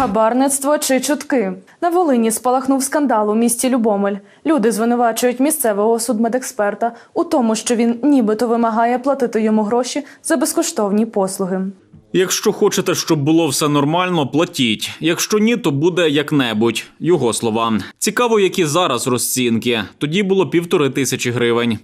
Хабарництво чи чутки на Волині спалахнув скандал у місті Любомель. Люди звинувачують місцевого судмедексперта у тому, що він нібито вимагає платити йому гроші за безкоштовні послуги. Якщо хочете, щоб було все нормально, платіть. Якщо ні, то буде як-небудь. Його слова. Цікаво, які зараз розцінки. Тоді було півтори тисячі гривень.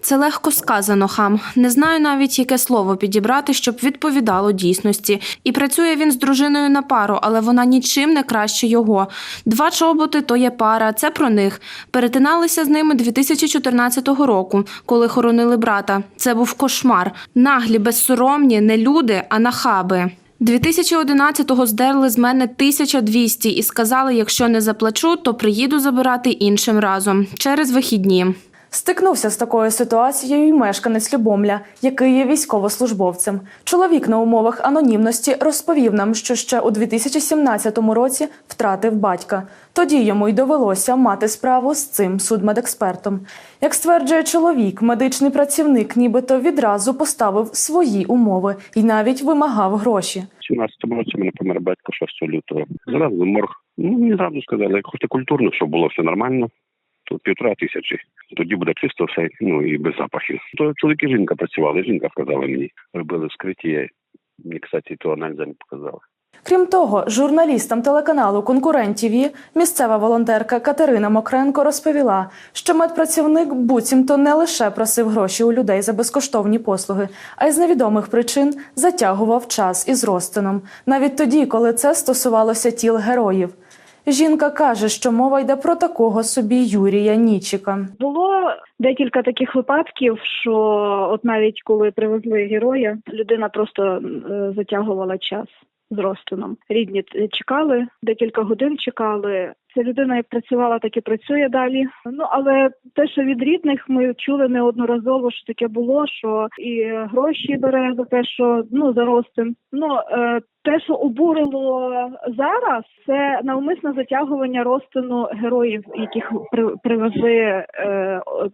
Це легко сказано, хам. Не знаю навіть, яке слово підібрати, щоб відповідало дійсності. І працює він з дружиною на пару, але вона нічим не краще його. Два чоботи то є пара, це про них. Перетиналися з ними 2014 року, коли хоронили брата. Це був кошмар. Наглі, безсоромні, не люди, а нахаби. 2011-го здерли з мене 1200 і сказали, якщо не заплачу, то приїду забирати іншим разом через вихідні. Стикнувся з такою ситуацією й мешканець Любомля, який є військовослужбовцем. Чоловік на умовах анонімності розповів нам, що ще у 2017 році втратив батька. Тоді йому й довелося мати справу з цим судмедекспертом. Як стверджує чоловік, медичний працівник нібито відразу поставив свої умови і навіть вимагав гроші. В 17-му році мене помер батько 6 лютого. Зразу морг. Ну, мені зразу сказали, як хочете культурно, щоб було все нормально, то півтора тисячі. Тоді буде чисто все, ну і без запахів. То чоловік і жінка працювали, жінка сказала мені. Робили вскриття. Мені, кстати, то аналіза не показали. Крім того, журналістам телеканалу Конкурент ТІВІ місцева волонтерка Катерина Мокренко розповіла, що медпрацівник буцімто не лише просив гроші у людей за безкоштовні послуги, а й з невідомих причин затягував час із розтином, навіть тоді, коли це стосувалося тіл героїв. Жінка каже, що мова йде про такого собі Юрія Нічика. Було декілька таких випадків, що от навіть коли привезли героя, людина просто е, затягувала час з розтином. Рідні чекали, декілька годин чекали. Ця людина як працювала, так і працює далі. Ну але те, що від рідних ми чули неодноразово, що таке було, що і гроші бере за те, що ну за розтин. Ну е, те, що обурило зараз, це навмисне затягування розтину героїв, яких при, привезли е,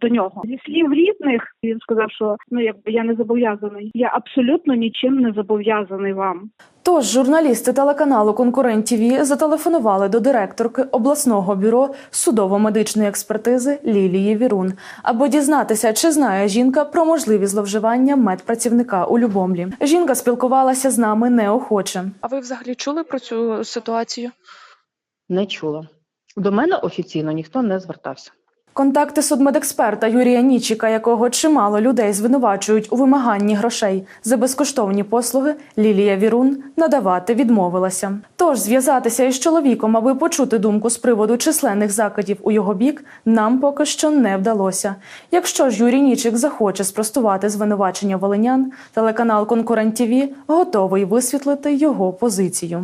до нього. Зі слів рідних він сказав, що ну якби я не зобов'язаний. Я абсолютно нічим не зобов'язаний вам. Тож журналісти телеканалу Конкурент ТІВІ зателефонували до директорки обласного бюро судово-медичної експертизи Лілії Вірун, аби дізнатися, чи знає жінка про можливі зловживання медпрацівника у Любомлі. Жінка спілкувалася з нами неохоче. А ви взагалі чули про цю ситуацію? Не чула. До мене офіційно ніхто не звертався. Контакти судмедексперта Юрія Нічика, якого чимало людей звинувачують у вимаганні грошей за безкоштовні послуги, Лілія Вірун надавати відмовилася. Тож зв'язатися із чоловіком, аби почути думку з приводу численних закидів у його бік, нам поки що не вдалося. Якщо ж Юрій Нічик захоче спростувати звинувачення волинян, телеканал Конкурент ТІВІ готовий висвітлити його позицію.